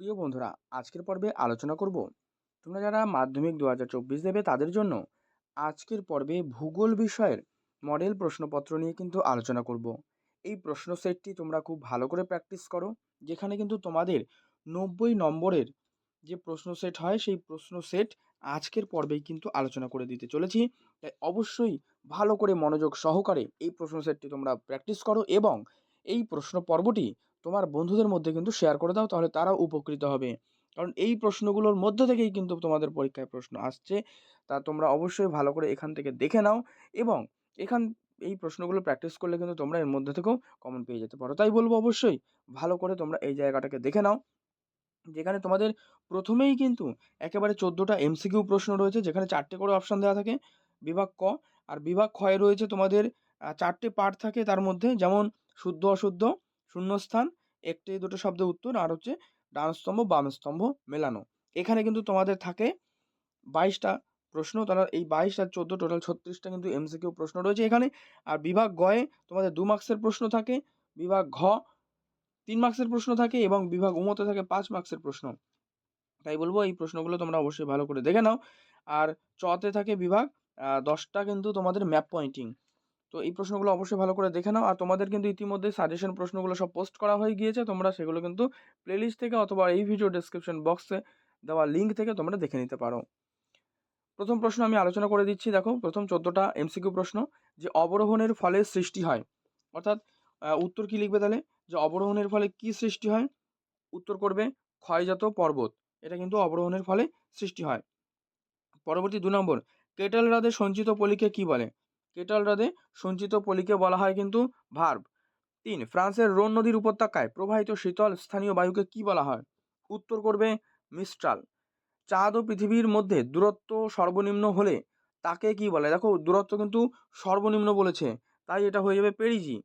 প্রিয় বন্ধুরা, আজকের পর্বে আলোচনা করব তোমরা যারা মাধ্যমিক দু হাজার চব্বিশ দেবে তাদের জন্য আজকের পর্বে ভূগোল বিষয়ের মডেল প্রশ্নপত্র নিয়ে কিন্তু আলোচনা করব। এই প্রশ্ন সেটটি তোমরা খুব ভালো করে প্র্যাকটিস করো, যেখানে কিন্তু তোমাদের নব্বই নম্বরের যে প্রশ্ন সেট হয়, সেই প্রশ্ন সেট আজকের পর্বেই কিন্তু আলোচনা করে দিতে চলেছি। তাই অবশ্যই ভালো করে মনোযোগ সহকারে এই প্রশ্ন সেটটি তোমরা প্র্যাকটিস করো এবং এই প্রশ্ন পর্বটি তোমার বন্ধুদের মধ্যে কিন্তু শেয়ার করে দাও, তাহলে তারাও উপকৃত হবে। কারণ এই প্রশ্নগুলোর মধ্য থেকেই কিন্তু তোমাদের পরীক্ষায় প্রশ্ন আসছে। তা তোমরা অবশ্যই ভালো করে এখান থেকে দেখে নাও এবং এখান, এই প্রশ্নগুলো প্র্যাকটিস করলে কিন্তু তোমরা এর মধ্যে থেকেও কমন পেয়ে যেতে পারো। তাই বলব অবশ্যই, ভালো করে তোমরা এই জায়গাটাকে দেখে নাও। যেখানে তোমাদের প্রথমেই কিন্তু একেবারে চোদ্দোটা এমসিকিউ প্রশ্ন রয়েছে, যেখানে চারটে করে অপশান দেওয়া থাকে, বিভাগ ক। আর বিভাগ ক্ষয়ে রয়েছে তোমাদের চারটে পার্ট থাকে তার মধ্যে, যেমন শুদ্ধ অশুদ্ধ শূন্যস্থান একটি দুটো শব্দের উত্তর আর হচ্ছে ডান স্তম্ভ, বাম স্তম্ভ মেলানো। এখানে কিন্তু তোমাদের থাকে বাইশটা প্রশ্ন, তারা এই বাইশ আর চোদ্দ টোটাল ছত্রিশটা কিন্তু এমসিকিউ প্রশ্ন রয়েছে এখানে। আর বিভাগ গয়ে তোমাদের দু মার্কসের প্রশ্ন থাকে, বিভাগ ঘ তিন মার্কসের প্রশ্ন থাকে এবং বিভাগ উমতে থাকে পাঁচ মার্কসের প্রশ্ন। তাই বলব এই প্রশ্নগুলো তোমরা অবশ্যই ভালো করে দেখে নাও। আর চতে থাকে বিভাগ দশটা কিন্তু তোমাদের ম্যাপ পয়েন্টিং তো এই প্রশ্নগুলো অবশ্যই ভালো করে দেখে নাও। আর তোমাদের কিন্তু ইতিমধ্যে সাজেশন প্রশ্নগুলো সব পোস্ট করা হয়ে গিয়েছে। তোমরা সেগুলো কিন্তু প্লেলিস্ট থেকে অথবা এই ভিডিও ডিসক্রিপশন বক্সে দেওয়া লিঙ্ক থেকে তোমরা দেখে নিতে পারো। প্রথম প্রশ্ন আমি আলোচনা করে দিচ্ছি, দেখো। প্রথম চোদ্দোটা এমসিকিউ প্রশ্ন, যে অবরোহণের ফলে সৃষ্টি হয়। অর্থাৎ উত্তর কি লিখবে তাহলে? যে অবরোহণের ফলে কি সৃষ্টি হয়? উত্তর করবে, ক্ষয়জাত পর্বত। এটা কিন্তু অবরোহণের ফলে সৃষ্টি হয়। পরবর্তী দু নম্বর, কেটাল হ্রদে সঞ্চিত পলিকে কি বলে? কেটাল হ্রদে সঞ্চিত পলিকে বলা হয় কিন্তু ভার্ব। তিন, ফ্রান্সের রোন নদীর উপত্যকায় প্রবাহিত শীতল স্থানীয় বায়ুকে কি বলা হয়? উত্তর করবে মিস্ট্রাল। চাঁদ ও পৃথিবীর মধ্যে দূরত্ব সর্বনিম্ন হলে তাকে কি বলে? দেখো, দূরত্ব কিন্তু সর্বনিম্ন বলেছে, তাই এটা হয়ে যাবে পেরিজি।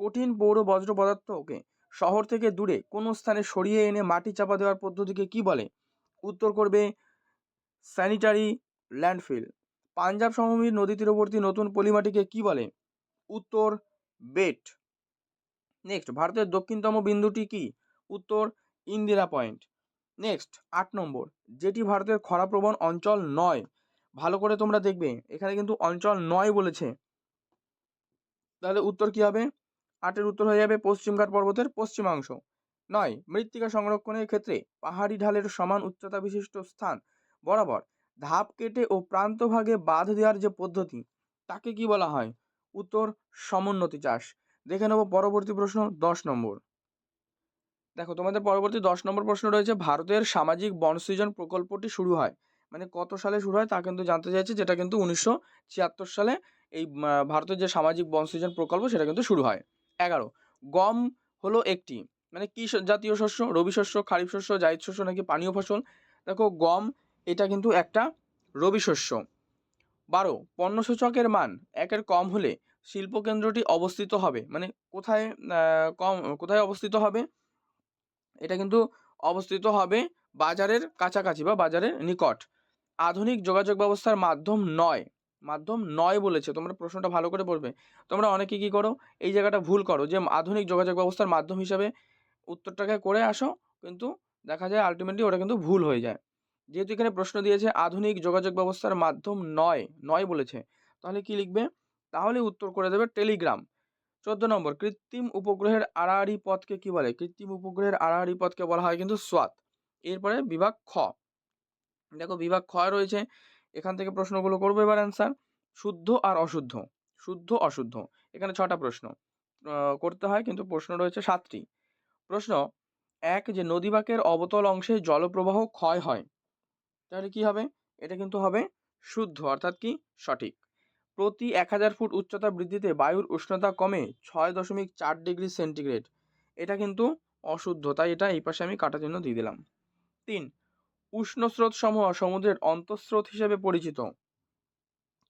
কঠিন পৌর বজ্র পদার্থকে শহর থেকে দূরে কোনো স্থানে সরিয়ে এনে মাটি চাপা দেওয়ার পদ্ধতিকে কি বলে? উত্তর করবে স্যানিটারি ল্যান্ডফিল। পাঞ্জাব সমভূমির নদী তীরবর্তী নতুন পলিমাটিকে কি বলে? উত্তর, বেট। নেক্সট ভারতের দক্ষিণতম বিন্দুটি কি? উত্তর, ইন্দিরা পয়েন্ট। নেক্সট আট নম্বর। যেটি ভারতের খরাপ্রবণ অঞ্চল নয়। ভালো করে তোমরা দেখবে। এখানে কিন্তু অঞ্চল নয় বলেছে। তাহলে উত্তর কি হবে? আটের উত্তর হয়ে যাবে পশ্চিমঘাট পর্বতের পশ্চিমাংশ। নয়, মৃত্তিকা সংরক্ষণের ক্ষেত্রে পাহাড়ি ঢালের সমান উচ্চতা বিশিষ্ট স্থান। বরাবর। ধাপ কেটে ও প্রান্তভাগে বাঁধ দেওয়ার যে পদ্ধতি, তাকে কি বলা হয়? উত্তর, সমোন্নতি চাষ। দেখে নেব পরবর্তী প্রশ্ন দশ নম্বর। দেখো, তোমাদের পরবর্তী দশ নম্বর প্রশ্ন রয়েছে, ভারতের সামাজিক বনসৃজন প্রকল্পটি শুরু হয় মানে কত সালে শুরু হয় তা কিন্তু জানতে চাইছে, যেটা কিন্তু উনিশশো ছিয়াত্তর সালে এই ভারতের যে সামাজিক বনসৃজন প্রকল্প সেটা কিন্তু শুরু হয়। এগারো, গম হলো একটি মানে কী জাতীয় শস্য, রবি শস্য, খারিফ শস্য, জায়দ শস্য নাকি পানীয় ফসল? দেখো, গম এটা কিন্তু একটা রবি শস্য। বারো পণ্যসূচকের মান একের কম হলে শিল্পকেন্দ্রটি অবস্থিত হবে। মানে কোথায় কম, কোথায় অবস্থিত হবে? এটা কিন্তু অবস্থিত হবে বাজারের কাছাকাছি বা বাজারের নিকট। আধুনিক যোগাযোগ ব্যবস্থার মাধ্যম নয়। মাধ্যম নয় বলেছে। তোমরা প্রশ্নটা ভালো করে পড়বে। তোমরা অনেকে কী করো? এই জায়গাটা ভুল করো যে আধুনিক যোগাযোগ ব্যবস্থার মাধ্যম হিসাবে উত্তরটাকে করে আসো, কিন্তু দেখা যায় আলটিমেটলি ওটা কিন্তু ভুল হয়ে যায়। যেহেতু এখানে প্রশ্ন দিয়েছে আধুনিক যোগাযোগ ব্যবস্থার মাধ্যম নয় নয় বলেছে, তাহলে কি লিখবে? তাহলে উত্তর করে দেবে টেলিগ্রাম। চোদ্দ নম্বর, কৃত্রিম উপগ্রহের আড়াআড়ি পথকে কি বলে? কৃত্রিম উপগ্রহের আড়াআড়ি পথকে বলা হয় কিন্তু সোয়াত এরপরে বিভাগ খ। দেখো বিভাগ খ রয়েছে, এখান থেকে প্রশ্নগুলো করব এবার অ্যান্সার শুদ্ধ আর অশুদ্ধ, শুদ্ধ, অশুদ্ধ, এখানে ছটা প্রশ্ন করতে হয় কিন্তু প্রশ্ন রয়েছে সাতটি। প্রশ্ন, এক যে নদীবাকের অবতল অংশে জলপ্রবাহ ক্ষয় হয় তাহলে কি হবে? এটা কিন্তু হবে শুদ্ধ, অর্থাৎ কি? সঠিক। প্রতি এক হাজার ফুট উচ্চতা বৃদ্ধিতে বায়ুর উষ্ণতা কমে ছয় দশমিক চার ডিগ্রি সেন্টিগ্রেড। এটা কিন্তু অশুদ্ধ, তাই এটা এই পাশে আমি কাটার জন্য দিয়ে দিলাম। তিন উষ্ণ স্রোত সমূহ সমুদ্রের অন্তঃস্রোত হিসেবে পরিচিত।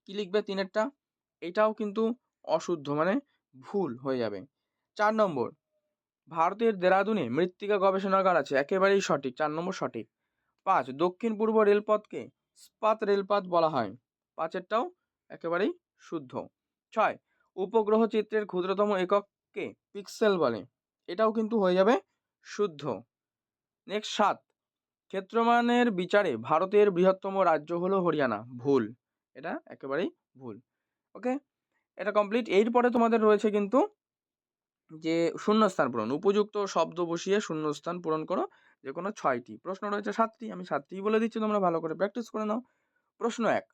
কি লিখবে তিনেরটা? এটাও কিন্তু অশুদ্ধ মানে ভুল হয়ে যাবে। চার নম্বর, ভারতের দেরাদুনে মৃত্তিকা গবেষণাগার আছে, একেবারেই সঠিক। চার নম্বর সঠিক। পাঁচ দক্ষিণ পূর্ব রেলপথকে স্পাত রেলপথ বলা হয়। পাঁচেরটাও একেবারেই শুদ্ধ। ছয়, উপগ্রহ চিত্রের ক্ষুদ্রতম একককে পিক্সেল বলে। এটাও কিন্তু হয়ে যাবে শুদ্ধ। নেক্সট, সাত, ক্ষেত্রমানের বিচারে ভারতের বৃহত্তম রাজ্য হলো হরিয়ানা। ভুল। এটা একেবারেই ভুল। ওকে? এটা কমপ্লিট। এরপরে তোমাদের রয়েছে কিন্তু যে শূন্যস্থান পূরণ। উপযুক্ত শব্দ বসিয়ে শূন্যস্থান পূরণ করো। যে কোনো ছয়টি। প্রশ্ন রয়েছে সাতটি, আমি সাতটিই বলে দিচ্ছি, তোমরা ভালো করে প্র্যাকটিস করে নাও। প্রশ্ন এক,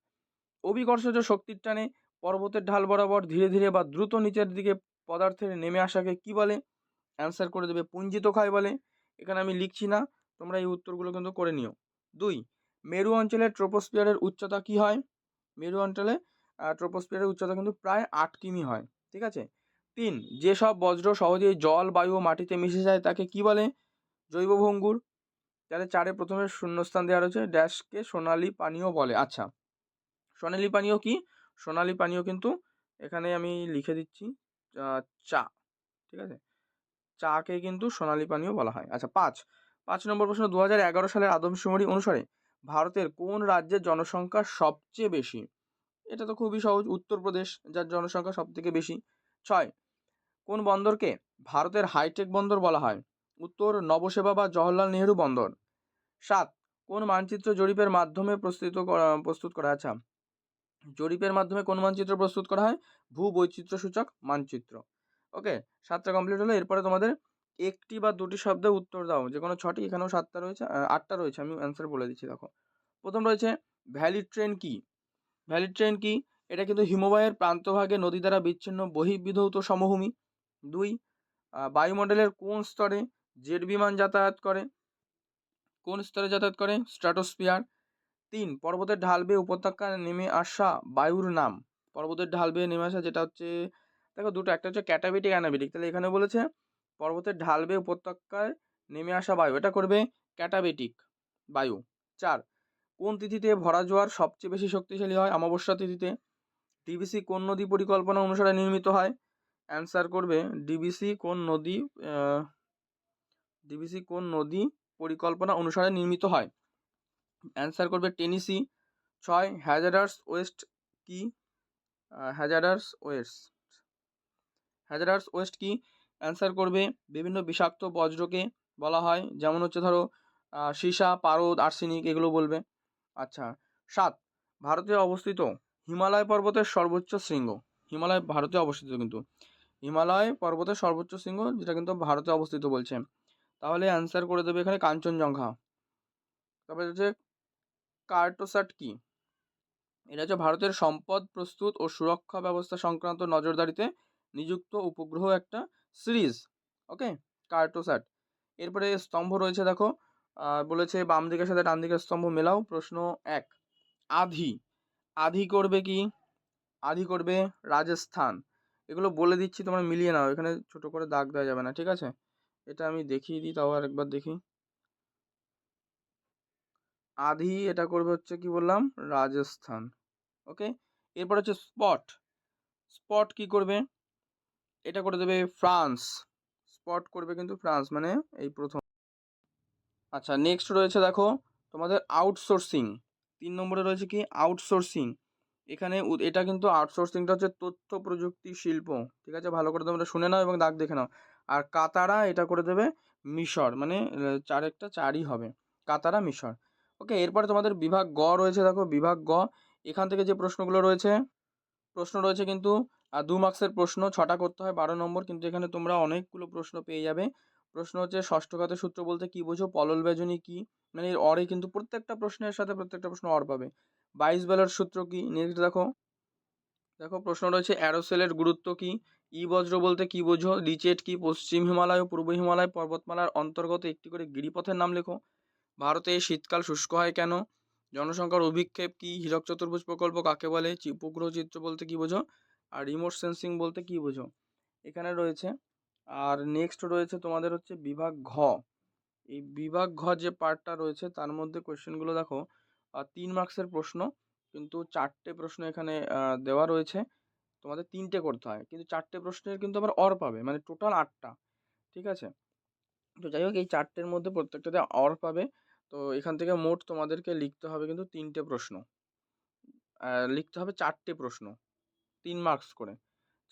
অভিকর্ষজ শক্তির টানে পর্বতের ঢাল বরাবর ধীরে ধীরে বা দ্রুত নিচের দিকে পদার্থের নেমে আসাকে কি বলে? অ্যান্সার করে দেবে পুঞ্জিত ক্ষয় বলে। এখানে আমি লিখছি না, তোমরা এই উত্তরগুলো কিন্তু করে নিও। দুই, মেরু অঞ্চলের ট্রোপোস্পিয়ারের উচ্চতা কি হয়? মেরু অঞ্চলে ট্রোপোস্পিয়ারের উচ্চতা কিন্তু প্রায় আট কিমি হয়, ঠিক আছে? তিন, যেসব বজ্র সহজেই জল, বায়ু ও মাটিতে মিশে যায় তাকে কি বলে? জৈব ভঙ্গুর। যাতে চারে প্রথমে শূন্যস্থান দেওয়া রয়েছে, ড্যাশকে সোনালি পানীয় বলে। আচ্ছা সোনালি পানীয় কি? সোনালি পানীয় কিন্তু এখানে আমি লিখে দিচ্ছি চা, ঠিক আছে? চাকে কিন্তু সোনালি পানীয় বলা হয়। আচ্ছা পাঁচ পাঁচ নম্বর প্রশ্ন দু হাজার এগারো সালের আদমশুমারি অনুসারে ভারতের কোন রাজ্যের জনসংখ্যা সবচেয়ে বেশি? এটা তো খুবই সহজ, উত্তরপ্রদেশ, যার জনসংখ্যা সব থেকে বেশি। ছয়, কোন বন্দরকে ভারতের হাইটেক বন্দর বলা হয়? উত্তর নবসেবা বা জওহরলাল নেহেরু বন্দর। সাত, কোন মানচিত্র জরিপের মাধ্যমে প্রস্তুত প্রস্তুত করা আছে জরিপের মাধ্যমে কোন মানচিত্র প্রস্তুত করা হয়? ভূ বৈচিত্র্য সূচক মানচিত্র। ওকে, সাতটা কমপ্লিট হলো, এরপরে তোমাদের একটি বা দুটি শব্দে উত্তর দাও। যে কোনো ছটি, এখানেও সাতটা রয়েছে আটটা রয়েছে, আমি অ্যান্সার বলে দিচ্ছি, দেখো। প্রথম রয়েছে ভ্যালি ট্রেন কি? ভ্যালি ট্রেন কি? এটা কিন্তু হিমবাহের প্রান্তভাগে নদী দ্বারা বিচ্ছিন্ন বহির্বিধৌত সমভূমি। দুই বায়ুমণ্ডলের কোন স্তরে জেট বিমান যাতায়াত করে। কোন স্তরে যাতায়াত করে? স্ট্র্যাটোস্ফিয়ার। তিন পর্বতের ঢাল বেয়ে উপত্যকা নেমে আসা বায়ুর নাম। পর্বতের ঢাল বেয়ে নেমে আসা যেটা হচ্ছে, দেখো দুটো, একটা হচ্ছে ক্যাটাবিটিক অ্যানাবিটিক। তাহলে এখানে বলেছে পর্বতের ঢাল বেয়ে উপত্যকায় নেমে আসা বায়ু, এটা করবে ক্যাটাবেটিক বায়ু। চার, কোন তিথিতে ভরা জোয়ার সবচেয়ে বেশি শক্তিশালী হয়? অমাবস্যা তিথিতে। ডিবিসি কোন নদী পরিকল্পনা অনুসারে নির্মিত হয়? অ্যান্সার করবে, ডিবিসি কোন নদী ডিবিসি কোন নদী পরিকল্পনা অনুসারে নির্মিত হয়? অ্যান্সার করবে টেনিসি। ছয় হ্যাজারার্স ওয়েস্ট কি? Hazardous waste. হ্যাজারার্স ওয়েস্ট কি? অ্যান্সার করবে বিভিন্ন বিষাক্ত বজ্রকে বলা হয়। যেমন হচ্ছে ধরো সীসা, পারদ, আর্সেনিক এগুলো বলবে। আচ্ছা সাত, ভারতে অবস্থিত হিমালয় পর্বতের সর্বোচ্চ শৃঙ্গ। হিমালয় ভারতে অবস্থিত কিন্তু। হিমালয় পর্বতের সর্বোচ্চ শৃঙ্গ, যেটা কিন্তু ভারতে অবস্থিত বলছে। তাহলে অ্যান্সার করে দেবে এখানে কাঞ্চনজঙ্ঘা। তারপরে হচ্ছে কার্টোসাট কি? এটা হচ্ছে ভারতের সম্পদ প্রস্তুত ও সুরক্ষা ব্যবস্থা সংক্রান্ত নজরদারিতে নিযুক্ত উপগ্রহ একটা সিরিজ, ওকে? কার্টোস্যাট এরপরে স্তম্ভ রয়েছে দেখো বলেছে বাম দিকের সাথে ডান দিকের স্তম্ভ মেলাও, প্রশ্ন এক। আধি। আধি করবে কি? আধি করবে রাজস্থান। এগুলো বলে দিচ্ছি, তোমরা মিলিয়ে নাও, এখানে ছোট করে দাগ দেওয়া যাবে না, ঠিক আছে? এটা আমি দেখিয়ে দিই, তাও আর একবার দেখি। আধি এটা করবে হচ্ছে কি বললাম? রাজস্থান, ওকে? এরপর হচ্ছে স্পট। স্পট কি করবে? এটা করে দেবে ফ্রান্স। স্পট করবে কিন্তু ফ্রান্স মানে এই প্রথম। আচ্ছা নেক্সট রয়েছে দেখো, তোমাদের আউটসোর্সিং তিন নম্বরে রয়েছে কি? আউটসোর্সিং এখানে এটা কিন্তু আউটসোর্সিংটা হচ্ছে তথ্য প্রযুক্তি শিল্প, ঠিক আছে? ভালো করে তোমরা শুনে নাও এবং দাগ দেখে নাও। আর কাতারা এটা করে দেবে মিশর মানে চার একটা চারই হবে, কাতারা মিশর। ওকে, এরপরে তোমাদের বিভাগ গ রয়েছে, দেখো, বিভাগ গ। এখান থেকে যে প্রশ্নগুলো রয়েছে, প্রশ্ন রয়েছে কিন্তু দু মার্কসের প্রশ্ন, ছটা করতে হয় বারো নম্বর, কিন্তু এখানে তোমরা অনেকগুলো প্রশ্ন পেয়ে যাবে। প্রশ্ন হচ্ছে, ষষ্ঠ ঘাতের সূত্র বলতে কি বোঝো? পলল ব্যজনী কি? মানে এর অরে কিন্তু প্রত্যেকটা প্রশ্নের সাথে প্রত্যেকটা প্রশ্ন অর পাবে। বাইশ বেলার সূত্র কি? নেক্সট দেখো। দেখো, প্রশ্ন রয়েছে, অ্যারোসেলের গুরুত্ব কি? ই বজ্র বলতে কি বোঝো? রিচেট কি? পশ্চিম হিমালয় ও পূর্ব হিমালয় পর্বতমালার অন্তর্গত একটি করে গিরিপথের নাম লেখো। ভারতে শীতকাল শুষ্ক হয় কেন? জনসংখ্যার অভিক্ষেপ কি? হীরক চতুর্ভুজ প্রকল্প কাকে বলে? উপগ্রহ চিত্র বলতে কি বোঝো? আর রিমোট সেন্সিং বলতে কি বোঝো? এখানে রয়েছে, আর নেক্সট রয়েছে তোমাদের হচ্ছে বিভাগ ঘ। এই বিভাগ ঘ যে পার্টটা রয়েছে, তার মধ্যে কোয়েশ্চেনগুলো দেখো। তিন মার্কসের প্রশ্ন। কিন্তু চারটে প্রশ্ন এখানে দেওয়া রয়েছে। তোমাদের তিনটে করতে হয়। কিন্তু চারটে প্রশ্নের কিন্তু আবার অর পাবে মানে টোটাল আটটা। ঠিক আছে? তো যাই হোক, এই চারটের মধ্যে প্রত্যেকটাতে অর পাবে। তো এখান থেকে মোট তোমাদেরকে লিখতে হবে কিন্তু তিনটে প্রশ্ন। লিখতে হবে চারটে প্রশ্ন। তিন মার্কস করে।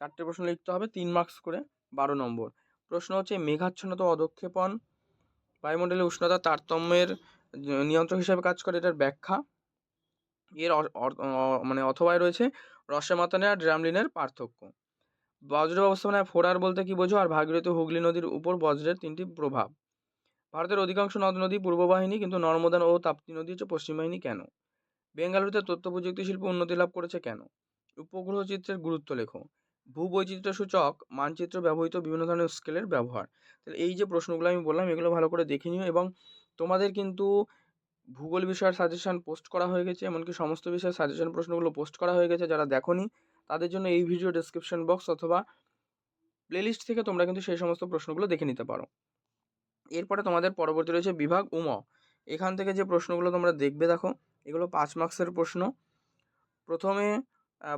চারটে প্রশ্ন লিখতে হবে, তিন মার্কস করে, বারো নম্বর। প্রশ্ন হচ্ছে, মেঘাচ্ছন্নত অধক্ষেপণ বায়ুমণ্ডলে উষ্ণতা তারতম্যের নিয়ন্ত্রক হিসাবে কাজ করে, এটার ব্যাখ্যা। এর মানে অথবায় রয়েছে রসমাতানে আর ড্রামলিনের পার্থক্য। বজ্র ব্যবস্থাপনায় ফোরার বলতে কি বোঝো? আর ভাগীরথী হুগলি নদীর উপর বজ্রের তিনটি প্রভাব। ভারতের অধিকাংশ নদ নদী পূর্ব বাহিনী কিন্তু নর্মদা ও তাপ্তি নদী হচ্ছে পশ্চিম বাহিনী কেন? বেঙ্গালুরুতে তথ্য প্রযুক্তি শিল্প উন্নতি লাভ করেছে কেন? উপগ্রহ চিত্রের গুরুত্ব লেখো। ভূবৈচিত্র্য সূচক মানচিত্র ব্যবহৃত বিভিন্ন ধরনের স্কেলের ব্যবহার। তাহলে এই যে প্রশ্নগুলো আমি বললাম, এগুলো ভালো করে দেখে নিও এবং তোমাদের কিন্তু ভূগোল বিষয়ের সাজেশন পোস্ট করা হয়ে গেছে, এমনকি সমস্ত বিষয়ের সাজেশন প্রশ্নগুলো পোস্ট করা হয়ে গেছে, যারা দেখোনি, তাদের জন্য এই ভিডিও ডেসক্রিপশন বক্স অথবা প্লেলিস্ট থেকে তোমরা কিন্তু সেই সমস্ত প্রশ্নগুলো দেখে নিতে পারো। এরপরে তোমাদের পরবর্তী রয়েছে বিভাগ উম এখান থেকে যে প্রশ্নগুলো তোমরা দেখবে দেখো, এগুলো পাঁচ মার্কসের প্রশ্ন। প্রথমে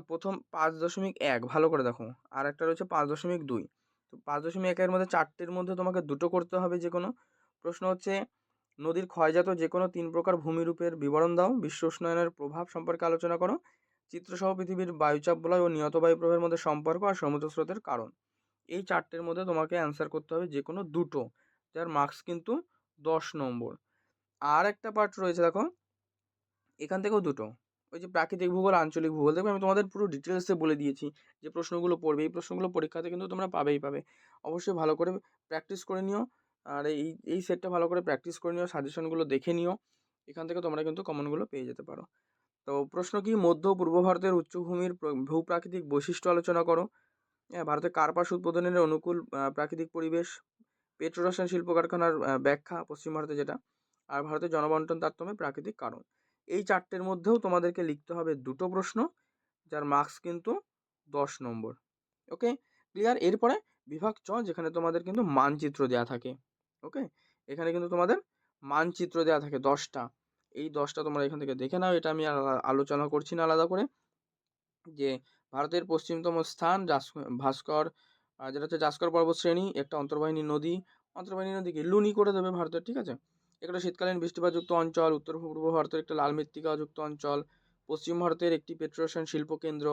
প্রথম পাঁচ দশমিক এক, ভালো করে দেখো। আর একটা রয়েছে পাঁচ দশমিক দুই। তো পাঁচ দশমিক একের মধ্যে চারটের মধ্যে তোমাকে দুটো করতে হবে যে কোনো প্রশ্ন হচ্ছে নদীর ক্ষয়জাত যে কোনো তিন প্রকার ভূমিরূপের বিবরণ দাও, বিশ্ব উষ্ণায়নের প্রভাব সম্পর্কে আলোচনা করো, চিত্রসহ পৃথিবীর বায়ুচাপ বলয় ও নিয়ত বায়ু প্রবাহের মধ্যে সম্পর্ক আর সমুদ্র স্রোতের কারণ। এই চারটের মধ্যে তোমাকে অ্যান্সার করতে হবে যে কোনো দুটো, যার মার্কস কিন্তু দশ নম্বর। আর একটা পার্ট রয়েছে দেখো, এখান থেকেও দুটো। ওই যে প্রাকৃতিক ভূগোল, আঞ্চলিক ভূগোল, দেখবে আমি তোমাদের পুরো ডিটেলসে বলে দিয়েছি যে প্রশ্নগুলো পড়বে, এই প্রশ্নগুলো পরীক্ষাতে কিন্তু তোমরা পাবেই পাবে। অবশ্যই ভালো করে প্র্যাকটিস করে নিও। আর এই এই সেটটা ভালো করে প্র্যাকটিস করে নিও সাজেশনগুলো দেখে নিও। এখান থেকে তোমরা কিন্তু কমনগুলো পেয়ে যেতে পারো। তো প্রশ্ন কি, মধ্য পূর্ব ভারতের উচ্চভূমির প্র- ভূপ্রাকৃতিক বৈশিষ্ট্য আলোচনা করো। হ্যাঁ ভারতে কার্পাস উৎপাদনের অনুকূল প্রাকৃতিক পরিবেশ, পেট্রোরসায়ন শিল্প কারখানার ব্যাখ্যা, পশ্চিম ভারতে যেটা। আর ভারতের জনবন্টন তারতম্যে প্রাকৃতিক কারণ। এই চারটের মধ্যেও তোমাদেরকে লিখতে হবে দুটো প্রশ্ন, যার মার্কস কিন্তু দশ নম্বর। ওকে ক্লিয়ার এরপরে বিভাগ চ যেখানে তোমাদের কিন্তু মানচিত্র দেওয়া থাকে। ওকে? এখানে কিন্তু তোমাদের মানচিত্র দেওয়া থাকে দশটা। এই দশটা তোমরা এখান থেকে দেখে নাও, এটা আমি আলা- আলোচনা করছি না আলাদা করে। যে ভারতের পশ্চিমতম স্থান ভাস্কর যেটা হচ্ছে জাস্কর পর্বত শ্রেণি একটা অন্তর্বাহিনী নদী। অন্তর্বাহিনী নদীকে লুনি করে দেবে ভারতের, ঠিক আছে? একটা শীতকালীন বৃষ্টিপাতযুক্ত অঞ্চল, উত্তর পূর্ব ভারতের একটা লাল মৃত্তিকাযুক্ত অঞ্চল, পশ্চিম ভারতের একটি পেট্রোরসায়ন শিল্প কেন্দ্র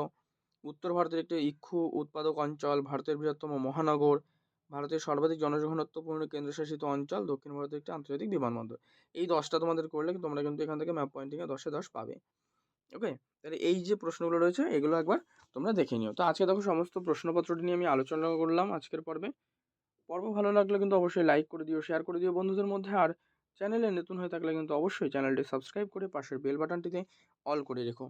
উত্তর ভারতের একটি ইক্ষু উৎপাদক অঞ্চল, ভারতের বৃহত্তম মহানগর ভারতের সর্বাধিক জনঘনত্বপূর্ণ কেন্দ্রশাসিত অঞ্চল, দক্ষিণ ভারতের একটি আন্তর্জাতিক বিমানবন্দর। এই দশটা তোমাদের করলে তোমরা কিন্তু এখান থেকে ম্যাপ পয়েন্টিংয়ে দশে দশ পাবে। ওকে? তাহলে এই যে প্রশ্নগুলো রয়েছে, এগুলো একবার তোমরা দেখে নিও। তো আজকে দেখো সমস্ত প্রশ্নপত্রটি নিয়ে আমি আলোচনা করলাম আজকের পর্বে। পর্ব ভালো লাগলে কিন্তু অবশ্যই লাইক করে দিও শেয়ার করে দিও বন্ধুদের মধ্যে। আর চ্যানেলে নতুন হয়ে থাকলে কিন্তু অবশ্যই চ্যানেলটি সাবস্ক্রাইব করে পাশের বেল বাটনটিতে অল করে রেখো।